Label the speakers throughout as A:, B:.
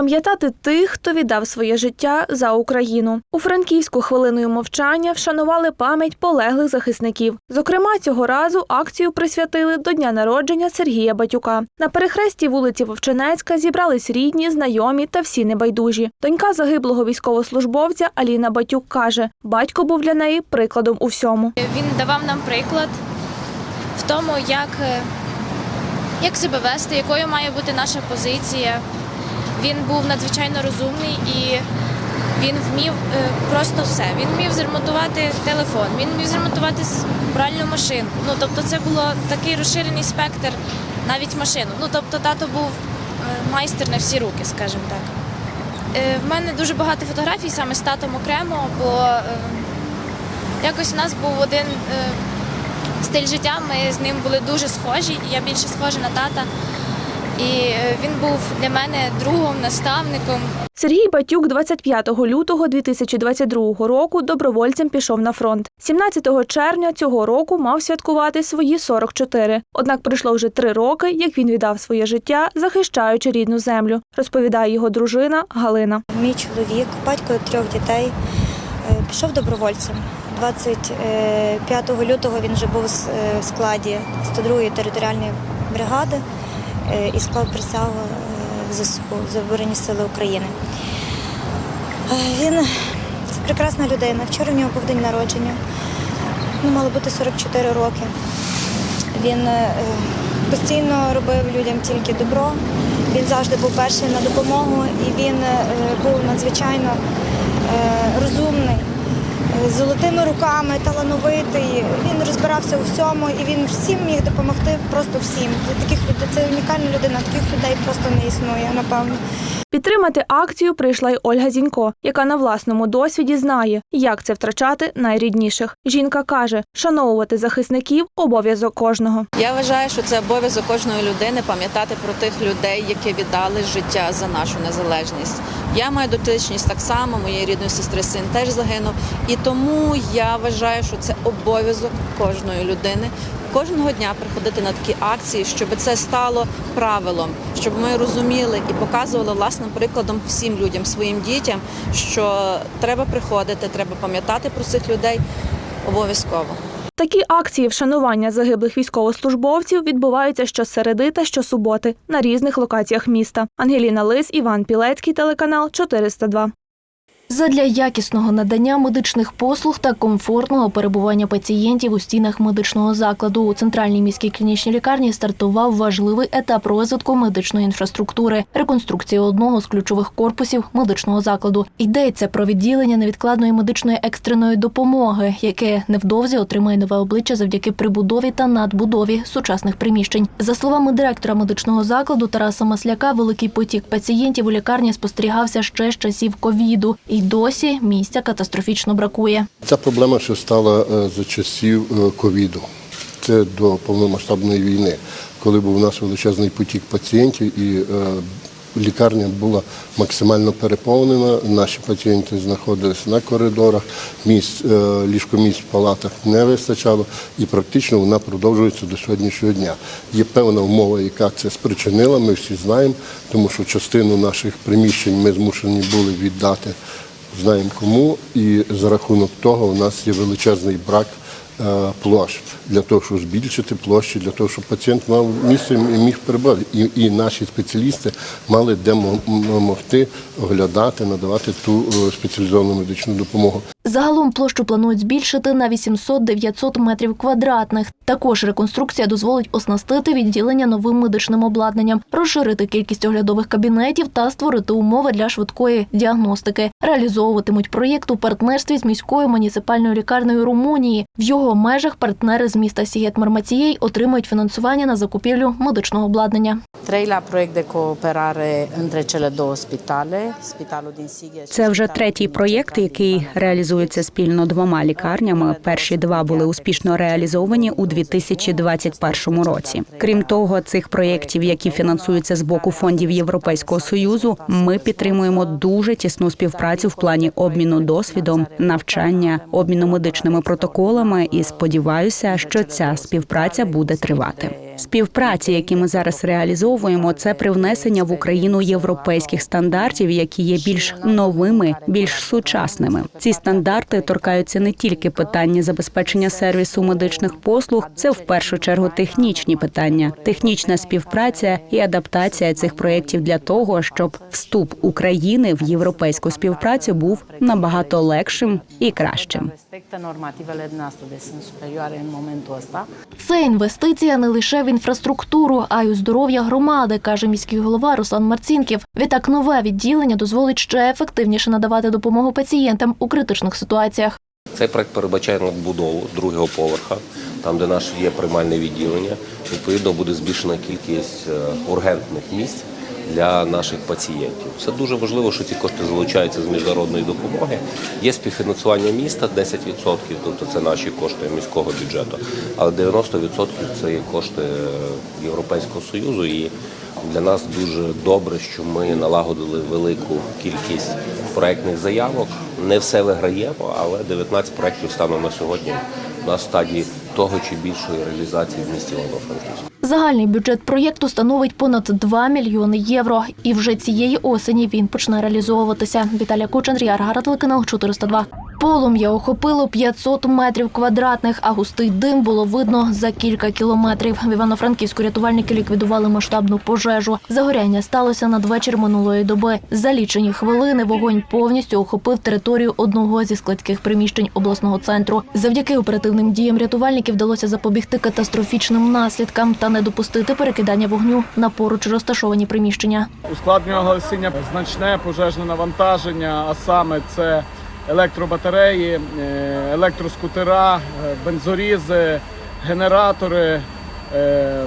A: пам'ятати тих, хто віддав своє життя за Україну. У Франківську хвилиною мовчання вшанували пам'ять полеглих захисників. Зокрема, цього разу акцію присвятили до дня народження Сергія Батюка. На перехресті вулиці Вовчинецька зібрались рідні, знайомі та всі небайдужі. Донька загиблого військовослужбовця Аліна Батюк каже, батько був для неї прикладом у всьому.
B: Він давав нам приклад в тому, як, як себе вести, якою має бути наша позиція. Він був надзвичайно розумний і він вмів е, просто все. Він вмів зремонтувати телефон, він вмів зремонтувати пральну машинку. Ну тобто, це було такий розширений спектр, навіть машину. Ну тобто, тато був е, майстер на всі руки, скажімо так. Е, В мене дуже багато фотографій саме з татом окремо, бо якось у нас був один стиль життя. Ми з ним були дуже схожі. Я більше схожа на тата. І е, він був для мене другом, наставником.
A: Сергій Батюк 25 лютого 2022 року добровольцем пішов на фронт. 17 червня цього року мав святкувати свої 44. Однак пройшло вже три роки, як він віддав своє життя, захищаючи рідну землю, розповідає його дружина Галина.
C: Мій чоловік, батько трьох дітей, е, пішов добровольцем. 25 лютого він вже був з- е, в складі 102-ї територіальної бригади і склав присягу е, в ЗСУ за Збройні Сили України. Е, Він прекрасна людина. Вчора в нього був день народження. Йому мало бути 44 роки. Він е, постійно робив людям тільки добро. Він завжди був перший на допомогу і він е, був надзвичайно е, золотими руками, талановитий. Він розбирався у всьому і він всім міг допомогти, просто всім. для таких людей- це унікальна людина, таких людей просто не існує, напевно.
A: Підтримати акцію прийшла й Ольга Зінько, яка на власному досвіді знає, як це втрачати найрідніших. Жінка каже, шановувати захисників обов'язок кожного.
D: Я вважаю, що це обов'язок кожної людини пам'ятати про тих людей, які віддали життя за нашу незалежність. Я маю дотичність так само, моєї рідної сестри син теж загинув. І тому я вважаю, що це обов'язок кожної людини. Кожного дня приходити на такі акції, щоб це стало правилом, щоб ми розуміли і показували власним прикладом всім людям, своїм дітям, що треба приходити, треба пам'ятати про цих людей обов'язково.
A: Такі акції вшанування загиблих військовослужбовців відбуваються щосереди та щосуботи на різних локаціях міста. Ангеліна Лис, Іван Пілецький, телеканал 402.
E: Задля якісного надання медичних послуг та комфортного перебування пацієнтів у стінах медичного закладу у центральній міській клінічній лікарні стартував важливий етап розвитку медичної інфраструктури, реконструкція одного з ключових корпусів медичного закладу. Йдеться про відділення невідкладної медичної екстреної допомоги, яке невдовзі отримає нове обличчя завдяки прибудові та надбудові сучасних приміщень. За словами директора медичного закладу Тараса Масляка, великий потік пацієнтів у лікарні спостерігався ще з часів ковіду, і досі місця катастрофічно бракує.
F: Ця проблема ще стала е, за часів е, ковіду. Це до повномасштабної війни, коли був у нас величезний потік пацієнтів і е, лікарня була максимально переповнена. Наші пацієнти знаходилися на коридорах, місць, ліжкомісць в палатах не вистачало, і практично вона продовжується до сьогоднішнього дня. Є певна умова, яка це спричинила. Ми всі знаємо, тому що частину наших приміщень ми змушені були віддати знаємо кому, і за рахунок того у нас є величезний брак е, площ для того, щоб збільшити площі, для того, щоб пацієнт мав місце і міг перебувати. І, і наші спеціалісти мали де могти оглядати, надавати ту е, спеціалізовану медичну допомогу.
E: Загалом площу планують збільшити на 800-900 метрів квадратних. Також реконструкція дозволить оснастити відділення новим медичним обладнанням, розширити кількість оглядових кабінетів та створити умови для швидкої діагностики. Реалізовуватимуть проєкт у партнерстві з міською муніципальною лікарнею Румунії. В його межах партнери з міста Сігет Мармацієй отримують фінансування на закупівлю медичного обладнання.
G: Cele două spitale, spitalul din Sighet
H: Це вже третій проєкт, який
G: din
H: реалізується спільно двома лікарнями. Перші два були успішно реалізовані у 2021 році. Крім того, цих проєктів, які фінансуються з боку фондів Європейського союзу, ми підтримуємо дуже тісну співпрацю в плані обміну досвідом, навчання, обміну медичними протоколами. І сподіваюся, що ця співпраця буде тривати. Співпраці, які ми зараз реалізовуємо, це привнесення в Україну європейських стандартів, які є більш новими, більш сучасними. Ці стандарти торкаються не тільки питання забезпечення сервісу медичних послуг, це в першу чергу технічні питання, технічна співпраця і адаптація цих проєктів для того, щоб вступ України в європейську співпрацю був набагато легшим і кращим.
E: Це інвестиція не лише в інфраструктуру, а й у здоров'я громади, каже міський голова Руслан Марцінків. Відтак нове відділення дозволить ще ефективніше надавати допомогу пацієнтам у критичних ситуаціях.
I: Цей проект передбачає надбудову другого поверха, там, де наше є приймальне відділення. Відповідно, буде збільшена кількість е, ургентних місць для наших пацієнтів. Це дуже важливо, що ці кошти залучаються з міжнародної допомоги. Є співфінансування міста 10%, тобто це наші кошти міського бюджету, але 90% це є кошти Європейського Союзу. І для нас дуже добре, що ми налагодили велику кількість проектних заявок. Не все виграємо, але 19 проєктів станом на сьогодні на стадії того чи більшої реалізації в місті Івано-Франківську.
E: Загальний бюджет проєкту становить понад 2 мільйони євро. І вже цієї осені він почне реалізовуватися. Віталія Куч, Ріар Гарат, телеканал 402. Полум'я охопило 500 метрів квадратних, а густий дим було видно за кілька кілометрів. В Івано-Франківську рятувальники ліквідували масштабну пожежу. Загоряння сталося надвечір минулої доби. За лічені хвилини вогонь повністю охопив територію одного зі складських приміщень обласного центру. Завдяки оперативним діям рятувальників вдалося запобігти катастрофічним наслідкам та не допустити перекидання вогню на поруч розташовані приміщення.
J: Ускладнює гасіння значне пожежне навантаження, а саме це електробатареї, е, електроскутера, е, бензорізи, генератори. Е,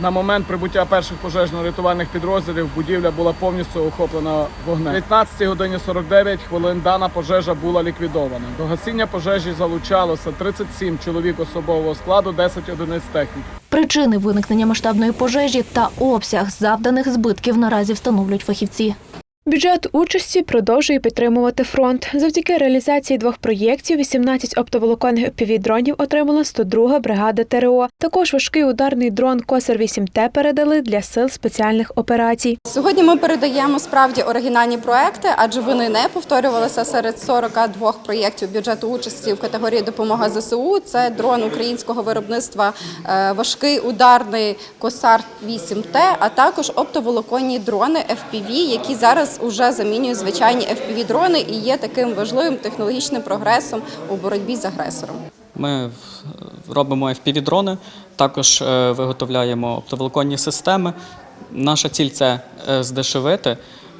J: На момент прибуття перших пожежно-рятувальних підрозділів будівля була повністю охоплена вогнем. О 15 годині 49 хвилин дана пожежа була ліквідована. До гасіння пожежі залучалося 37 чоловік особового складу, 10 одиниць техніки.
E: Причини виникнення масштабної пожежі та обсяг завданих збитків наразі встановлюють фахівці.
A: Бюджет участі продовжує підтримувати фронт. Завдяки реалізації двох проєктів 18 оптоволоконних півдронів отримала 102 бригада ТРО. Також важкий ударний дрон Косар 8Т передали для сил спеціальних операцій.
K: Сьогодні ми передаємо справді оригінальні проекти, адже вони не повторювалися серед 42 проєктів бюджету участі в категорії допомога ЗСУ. Це дрон українського виробництва, е, важкий ударний Косар 8Т, а також оптоволоконні дрони FPV, які зараз уже замінюють звичайні FPV дрони і є таким важливим технологічним прогресом у боротьбі з агресором.
L: Ми робимо FPV-дрони, також е, виготовляємо оптоволоконні системи. Наша ціль це е, здешевити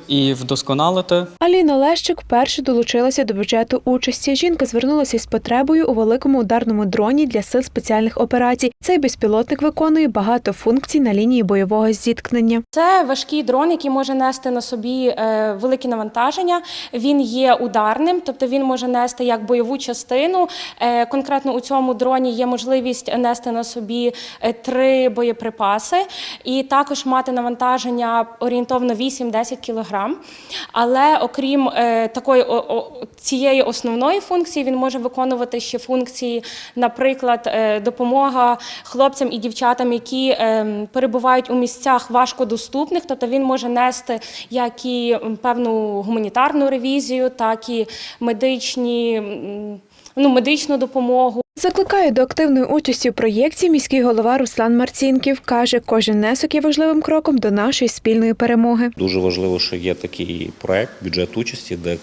L: і вдосконалити
A: Аліна Лещик вперше долучилася до бюджету участі. Жінка звернулася із потребою у великому ударному дроні для сил спеціальних операцій. Цей безпілотник виконує багато функцій на лінії бойового зіткнення.
M: Це важкий дрон, який може нести на собі е, великі навантаження. Він є ударним, тобто він може нести як бойову частину. Е, конкретно у цьому дроні є можливість нести на собі е, три боєприпаси і також мати навантаження орієнтовно 8-10 кг. Але окрім е, такої цієї основної функції, він може виконувати ще функції, наприклад, е, допомога хлопцям і дівчатам, які е, перебувають у місцях важкодоступних, тобто він може нести як і певну гуманітарну ревізію, так і медичні, ну, медичну допомогу.
A: Закликає до активної участі у проєкті міський голова Руслан Марцінків. Каже, кожен внесок є важливим кроком до нашої спільної перемоги.
I: Дуже важливо, що є такий проект, бюджет участі, де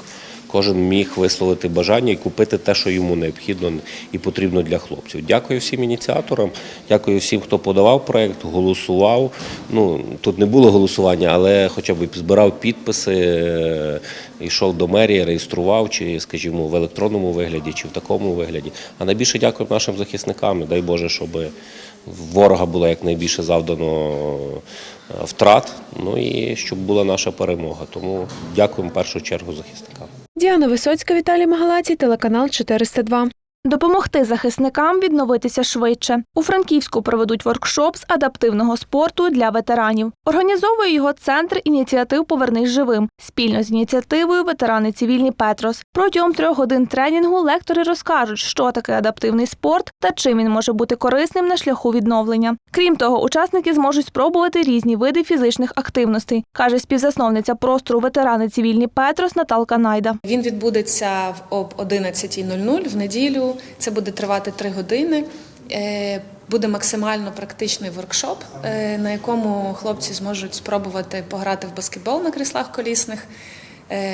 I: кожен міг висловити бажання і купити те, що йому необхідно і потрібно для хлопців. Дякую всім ініціаторам, дякую всім, хто подавав проект, голосував. Ну тут не було голосування, але хоча б збирав підписи, е, йшов до мерії, реєстрував, чи, скажімо, в електронному вигляді, чи в такому вигляді. А найбільше дякую нашим захисникам. Дай Боже, щоб ворога було якнайбільше завдано е, втрат. Ну і щоб була наша перемога. Тому дякуємо в першу чергу захисникам.
A: Діана Висоцька, Віталій Магалаці, телеканал 402. Допомогти захисникам відновитися швидше. У Франківську проведуть воркшоп з адаптивного спорту для ветеранів. Організовує його центр ініціатив Повернись живим спільно з ініціативою ветерани цивільні Петрос. Протягом трьох годин тренінгу лектори розкажуть, що таке адаптивний спорт та чим він може бути корисним на шляху відновлення. Крім того, учасники зможуть спробувати різні види фізичних активностей, каже співзасновниця простору ветерани цивільні Петрос Наталка Найда.
N: Він відбудеться об 11.00 в неділю. Це буде тривати три години. Е, Буде максимально практичний воркшоп, е, на якому хлопці зможуть спробувати пограти в баскетбол на кріслах колісних,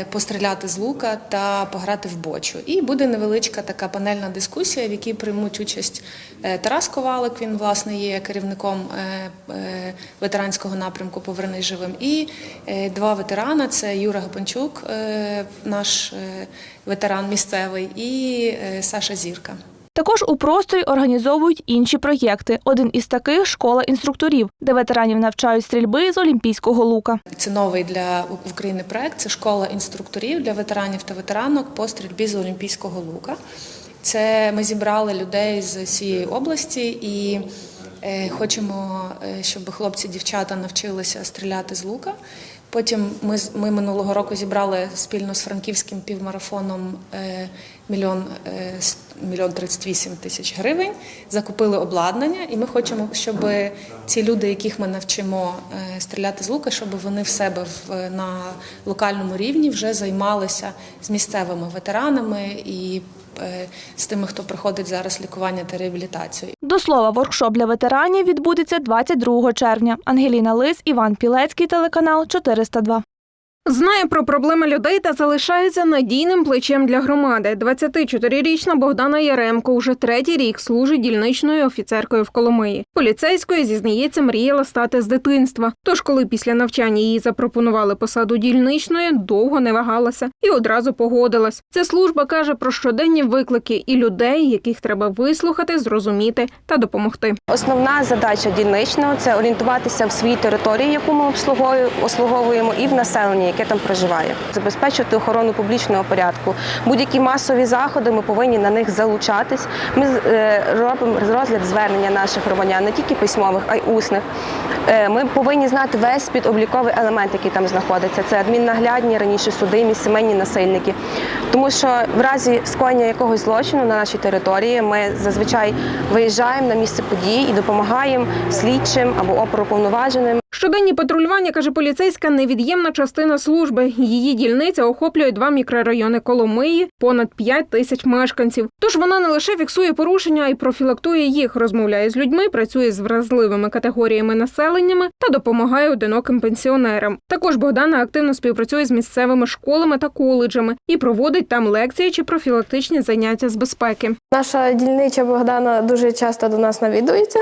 N: постріляти з лука та пограти в бочу. І буде невеличка така панельна дискусія, в якій приймуть участь е, Тарас Ковалик. Він власне є керівником е, е, ветеранського напрямку Повернись живим. І е, два ветерана: це Юра Гапанчук, е, наш е, ветеран місцевий, і е, Саша Зірка.
A: Також у просторі організовують інші проєкти. Один із таких школа інструкторів, де ветеранів навчають стрільби з олімпійського лука.
N: Це новий для України проект. Це школа інструкторів для ветеранів та ветеранок по стрільбі з олімпійського лука. Це ми зібрали людей з всієї області і е, хочемо, е, щоб хлопці, дівчата навчилися стріляти з лука. Потім ми, ми минулого року зібрали спільно з франківським півмарафоном е, мільйон, е, мільйон 38 тисяч гривень, закупили обладнання, і ми хочемо, щоб ці люди, яких ми навчимо е, стріляти з лука, щоб вони в себе в, на локальному рівні вже займалися з місцевими ветеранами і з тими, хто проходить зараз лікування та реабілітацію.
A: До слова, воркшоп для ветеранів відбудеться 22 червня. Ангеліна Лис, Іван Пілецький, телеканал 402.
O: Знає про проблеми людей та залишається надійним плечем для громади. 24-річна Богдана Яремко уже третій рік служить дільничною офіцеркою в Коломиї. Поліцейською зізнається, мріяла стати з дитинства. Тож, коли після навчання їй запропонували посаду дільничної, довго не вагалася і одразу погодилась. Ця служба каже про щоденні виклики і людей, яких треба вислухати, зрозуміти та допомогти.
P: Основна задача дільничного це орієнтуватися в своїй території, яку ми обслуговуємо, і в населенні, яке там проживає, забезпечувати охорону публічного порядку. Будь-які масові заходи ми повинні на них залучатись. Ми е, робимо розгляд звернення наших громадян, не тільки письмових, а й усних. Е, Ми повинні знати весь підобліковий елемент, який там знаходиться. Це адміннаглядні, раніше судимі, сімейні насильники. Тому що в разі скоєння якогось злочину на нашій території ми зазвичай виїжджаємо на місце подій і допомагаємо слідчим або оперуповноваженим.
O: Щоденні патрулювання, каже поліцейська, невід'ємна частина служби. Її дільниця охоплює два мікрорайони Коломиї, понад 5 тисяч мешканців. Тож вона не лише фіксує порушення, а й профілактує їх, розмовляє з людьми, працює з вразливими категоріями населеннями та допомагає одиноким пенсіонерам. Також Богдана активно співпрацює з місцевими школами та коледжами і проводить там лекції чи профілактичні заняття з безпеки.
Q: Наша дільнича Богдана дуже часто до нас навідується.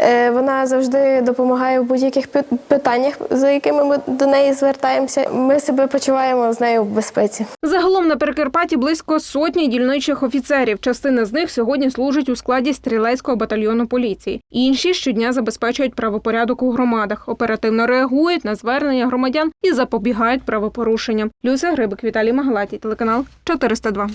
Q: Е, Вона завжди допомагає в будь-яких пи- питаннях, за якими ми до неї звертаємося. Ми себе почуваємо з нею в безпеці.
O: Загалом на Прикарпатті близько сотні дільничих офіцерів. Частина з них сьогодні служить у складі стрілецького батальйону поліції. Інші щодня забезпечують правопорядок у громадах, оперативно реагують на звернення громадян і запобігають правопорушенням. Люся Грибик, Віталій Магалатій, телеканал 402.